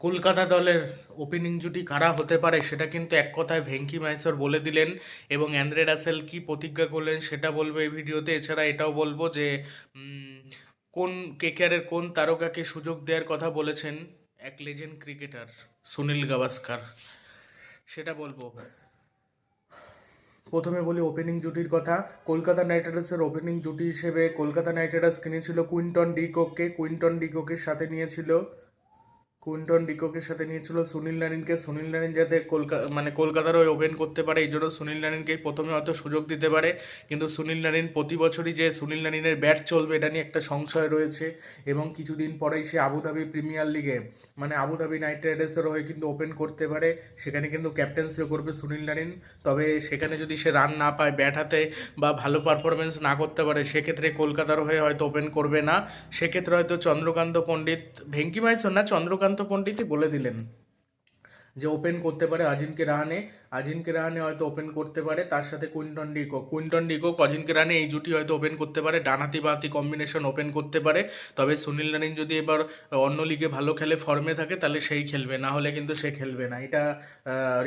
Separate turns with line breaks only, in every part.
কলকাতা দলের ওপেনিং জুটি কারা হতে পারে সেটা কিন্তু এক কথায় ভেঙ্কি মাইসর বলে দিলেন এবং অ্যান্দ্রে রাসেল কি প্রতিজ্ঞা করলেন সেটা বলব এই ভিডিওতে। এছাড়া এটাও বলব যে কোন কেকেআরের কোন তারকাকে সুযোগ দেওয়ার কথা বলেছেন এক লেজেন্ড ক্রিকেটার সুনীল গাভাস্কার। সেটা বলব। প্রথমে বলি ওপেনিং জুটির কথা। কলকাতা নাইট রাইডার্সের ওপেনিং জুটি হিসেবে কলকাতা নাইট রাইডার্স কিনেছিল কুইন্টন ডিকোককে কুইন্টন ডিকোকের সাথে নিয়েছিল কুইন্টন ডিকোকের সাথে নিয়েছিল সুনীল নারিনকে। সুনীল নারিন যাতে কলকাতা মানে কলকাতার হয়ে ওপেন করতে পারে, এই জন্য সুনীল নারিনকেই প্রথমে হয়তো সুযোগ দিতে পারে। কিন্তু সুনীল নারিন প্রতি বছরই যে সুনীল নারিনের ব্যাট চলবে, এটা নিয়ে একটা সংশয় রয়েছে। এবং কিছুদিন পরেই সে আবুধাবি প্রিমিয়ার লিগে মানে আবুধাবি নাইট রাইডার্সের হয়ে কিন্তু ওপেন করতে পারে। সেখানে কিন্তু ক্যাপ্টেন্সিও করবে সুনীল নারিন। তবে সেখানে যদি সে রান না পায়, ব্যাট হাতে বা ভালো পারফরমেন্স না করতে পারে, সেক্ষেত্রে কলকাতার হয়ে হয়তো ওপেন করবে না। সেক্ষেত্রে হয়তো চন্দ্রকান্ত পণ্ডিত, ভেঙ্কি মাইসন না, চন্দ্রকান্ত পণ্ডিতই বলে দিলেন। যে ওপেন করতে পারে আজিনকে রাহানে। আজিনকে রাহানে হয়তো ওপেন করতে পারে, তার সাথে Quinton de Kock. Quinton de Kock, Ajinkya Rahane এই জুটি হয়তো ওপেন করতে পারে। ডানাতি বাতি কম্বিনেশন ওপেন করতে পারে। তবে সুনীল নারিন যদি এবার অন্য লিগে ভালো খেলে ফর্মে থাকে, তাহলে সেই খেলবে। না হলে কিন্তু সে খেলবে না। এটা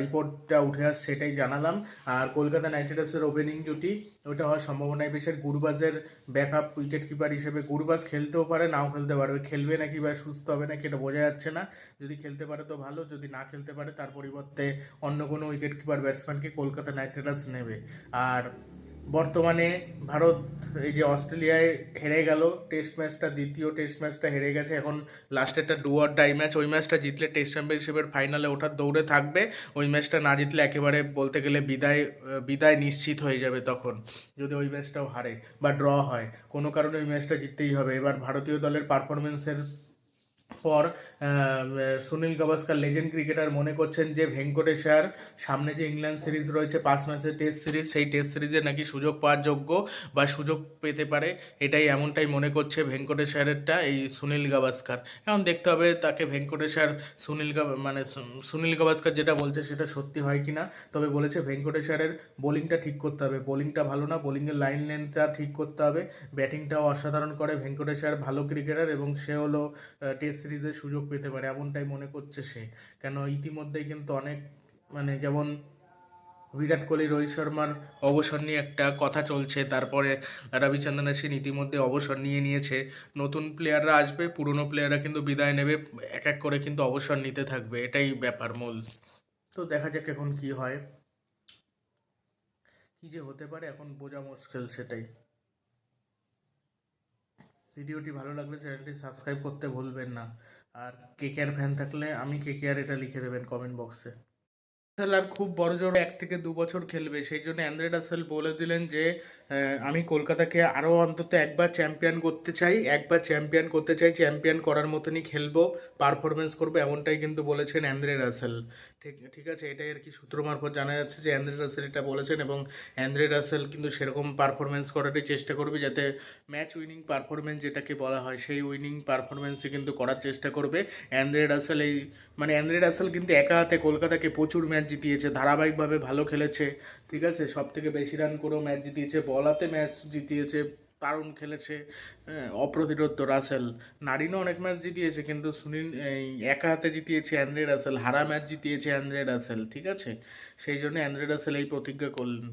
রিপোর্টটা উঠে আসছে সেটাই জানালাম। আর কলকাতা নাইট রাইডার্সের ওপেনিং জুটি, ওটা হওয়ার সম্ভাবনাই বেশি আর গুরবাজের ব্যাকআপ উইকেট কিপার হিসেবে গুরবাজ খেলতেও পারে, নাও খেলতে পারবে। খেলবে নাকি বা সুস্থ হবে নাকি, এটা বোঝা যাচ্ছে না। যদি খেলতে পারে তো ভালো, যদি না খেলতে পারে, তার পরিবর্তে অন্য কোনো উইকেট কিপার ব্যাটসম্যানকে কলকাতা নাইট রাইডার্স নেবে। আর বর্তমানে ভারত, এই যে অস্ট্রেলিয়ায় হেরে গেল টেস্ট ম্যাচটা দ্বিতীয় টেস্ট ম্যাচটা হেরে গেছে। এখন লাস্টেরটা ডু অর ডাই ম্যাচ ওই ম্যাচটা জিতলে টেস্ট চ্যাম্পিয়নশিপের ফাইনালে ওঠার দৌড়ে থাকবে। ওই ম্যাচটা না জিতলে একেবারে বলতে গেলে বিদায় বিদায় নিশ্চিত হয়ে যাবে তখন, যদি ওই ম্যাচটাও হারে বা ড্র হয়। কোনো কারণে ওই ম্যাচটা জিততেই হবে। এবার ভারতীয় দলের পারফরমেন্সের পর সুনীল গাভাস্কার লেজেন্ড ক্রিকেটার মনে করছেন যে ভেঙ্কটেশ্বর, সামনে যে ইংল্যান্ড সিরিজ রয়েছে, পাঁচ ম্যাচের টেস্ট সিরিজ সেই টেস্ট সিরিজে নাকি সুযোগ পাওয়ার যোগ্য বা সুযোগ পেতে পারে, এটাই এমনটাই মনে করছে ভেঙ্কটেশ্বরেরটা, এই সুনীল গাভাস্কার। এখন দেখতে হবে তাকে ভেঙ্কটেশ্বর, সুনীল মানে সুনীল গাভাস্কার যেটা বলছে সেটা সত্যি হয় কি না তবে বলেছে ভেঙ্কটেশ্বরের বোলিংটা ঠিক করতে হবে। বোলিংটা ভালো না বোলিংয়ের লাইন লেন্থটা ঠিক করতে হবে। ব্যাটিংটাও অসাধারণ করে ভেঙ্কটেশ্বর, ভালো ক্রিকেটার এবং সে হলো টেস্ট সিরিজে সুযোগ পেতে পারে, এমনটাই মনে করছে সে। কেন ইতিমধ্যেই কিন্তু অনেক মানে যেমন বিরাট কোহলি, রোহিত শর্মার অবসর নিয়ে একটা কথা চলছে, তারপরে রবিচন্দ্রন অশ্বিন ইতিমধ্যে অবসর নিয়ে নিয়েছে। নতুন প্লেয়াররা আসবে, পুরনো প্লেয়াররা কিন্তু বিদায় নেবে এক এক করে কিন্তু অবসর নিতে থাকবে, এটাই ব্যাপার মূল। তো দেখা যাক এখন কি হয়। কি যে হতে পারে, এখন বোঝা মুশকিল সেটাই। ভিডিওটি ভালো লাগলে চ্যানেলটি সাবস্ক্রাইব করতে ভুলবেন না। আর কেকেআর ফ্যান থাকলে আমি কেকেআর এটা লিখে দেবেন কমেন্ট বক্সে আর খুব বড় জোর এক থেকে দু বছর খেলবে, সেই জন্য অ্যান্দ্রে রাসেল বলে দিলেন যে আমি কলকাতাকে আরও অন্তত একবার চ্যাম্পিয়ন করতে চাই, একবার চ্যাম্পিয়ন করতে চাই চ্যাম্পিয়ন করার মতনই খেলব পারফরমেন্স করব, এমনটাই কিন্তু বলেছেন অ্যান্দ্রে রাসেল। ঠিক ঠিক আছে, এটাই আর কি সূত্র মারফত জানা যাচ্ছে যে অ্যান্দ্রে রাসেল এটা বলেছেন এবং অ্যান্দ্রে রাসেল কিন্তু সেরকম পারফরমেন্স করারই চেষ্টা করবে যাতে ম্যাচ উইনিং পারফরমেন্স যেটাকে বলা হয়, সেই উইনিং পারফরমেন্সই কিন্তু করার চেষ্টা করবে। অ্যান্দ্রে রাসেল এই মানে অ্যান্দ্রে রাসেল কিন্তু একা হাতে কলকাতাকে প্রচুর ম্যাচ জিতিয়েছে, ধারাবাহিকভাবে ভালো খেলেছে, ঠিক আছে সব থেকে বেশি রান করেও ম্যাচ জিতিয়েছে বলাতে ম্যাচ জিতিয়েছে দারুণ খেলেছে হ্যাঁ, অপ্রতিরোধ তো রাসেল। নারিনও অনেক ম্যাচ জিতিয়েছে কিন্তু সুনীল এই একা হাতে জিতিয়েছে অ্যান্দ্রে রাসেল। হারা ম্যাচ জিতিয়েছে অ্যান্দ্রে রাসেল ঠিক আছে? সেই জন্য অ্যান্দ্রে রাসেল এই প্রতিজ্ঞা করলেন।